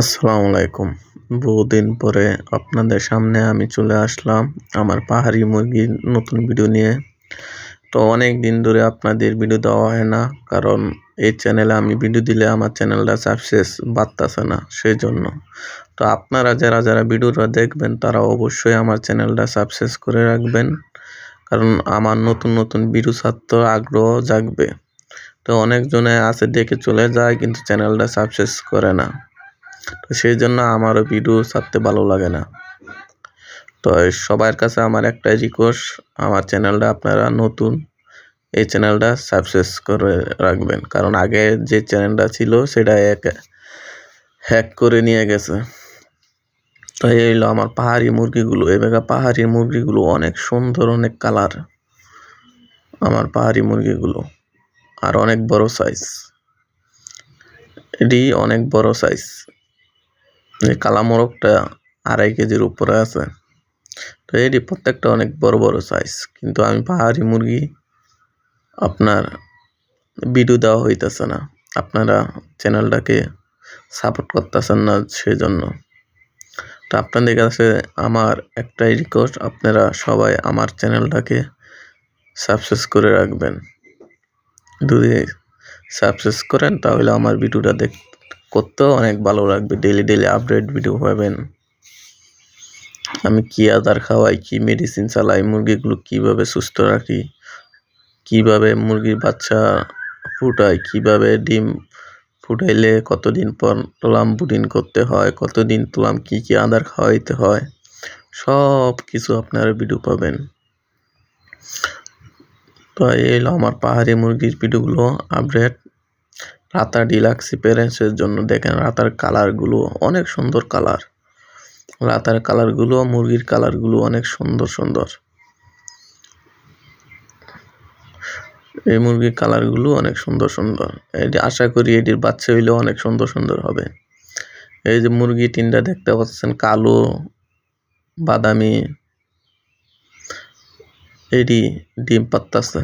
আসসালামু আলাইকুম। বহুদিন পরে আপনাদের সামনে আমি চলে আসলাম আমার পাহাড়ি মুরগির নতুন ভিডিও নিয়ে। তো অনেক দিন ধরে আপনাদের ভিডিও দেওয়া হয় না, কারণ এই চ্যানেলে আমি ভিডিও দিলে আমার চ্যানেলটা সাকসেস বাড়তেছে না সেই জন্য তো আপনারা যারা যারা ভিডিওটা দেখবেন, তারা অবশ্যই আমার চ্যানেলটা সাবস্ক্রাইব করে রাখবেন, কারণ আমার নতুন নতুন ভিডিও ছাড়তে আগ্রহ জাগবে। তো অনেকজনে আছে দেখে চলে যায়, কিন্তু চ্যানেলটা সাবস্ক্রাইব করে না। তো সেই জন্য আমারও ভিডিও ছাড়তে ভালো লাগে না। তো সবার কাছে আমার একটাই রিকোয়েস্ট আমার চ্যানেলটা আপনারা নতুন, এই চ্যানেলটা সাবস্ক্রাইব করে রাখবেন। কারণ আগে যে চ্যানেলটা ছিল সেটা এক হ্যাক করে নিয়ে গেছে। তো এই হলো আমার পাহাড়ি মুরগিগুলো। এবার পাহাড়ি মুরগিগুলো অনেক সুন্দর, অনেক কালার আমার পাহাড়ি মুরগিগুলো। আর অনেক বড় সাইজ এটি অনেক বড় সাইজ এই কালা মোরগটা আড়াই কেজির উপরে আছে। তো এটি প্রত্যেকটা অনেক বড় বড় সাইজ কিন্তু আমি পাহাড়ি মুরগি আপনার ভিডিও দেওয়া হইতেছে না। আপনারা চ্যানেলটাকে সাপোর্ট করতেছেন না সেজন্য। তো আপনাদের কাছে আমার একটাই রিকোয়েস্ট আপনারা সবাই আমার চ্যানেলটাকে সাবস্ক্রাইব করে রাখবেন। যদি সাবস্ক্রাইব করেন, তাহলে আমার ভিডিওটা দেখ করতেও অনেক ভালো লাগবে। ডেলি ডেলি আপডেট ভিডিও পাবেন। আমি কী আদার খাওয়াই, কী মেডিসিন চালাই, মুরগিগুলো কীভাবে সুস্থ রাখি, কীভাবে মুরগির বাচ্চা ফুটাই, কীভাবে ডিম ফুটাইলে কতদিন পর তোলাম বুডিন করতে হয়, কতদিন তোলাম কী কী আদার খাওয়াইতে হয় সব কিছু আপনারা ভিডিও পাবেন। তো এই আমার পাহাড়ি মুরগির ভিডিওগুলো আপডেট রাতা ডিলাক্স প্যারেন্টসের জন্য দেখেন রাতার কালারগুলো অনেক সুন্দর কালার রাতার কালারগুলো মুরগির কালারগুলো অনেক সুন্দর সুন্দর। এই মুরগির কালারগুলো অনেক সুন্দর সুন্দর। এটি আশা করি এটির বাচ্চা হইলেও অনেক সুন্দর সুন্দর হবে। এই যে মুরগি তিনটা দেখতে পাচ্ছেন কালো, বাদামি। এটি ডিম পাত্তাছে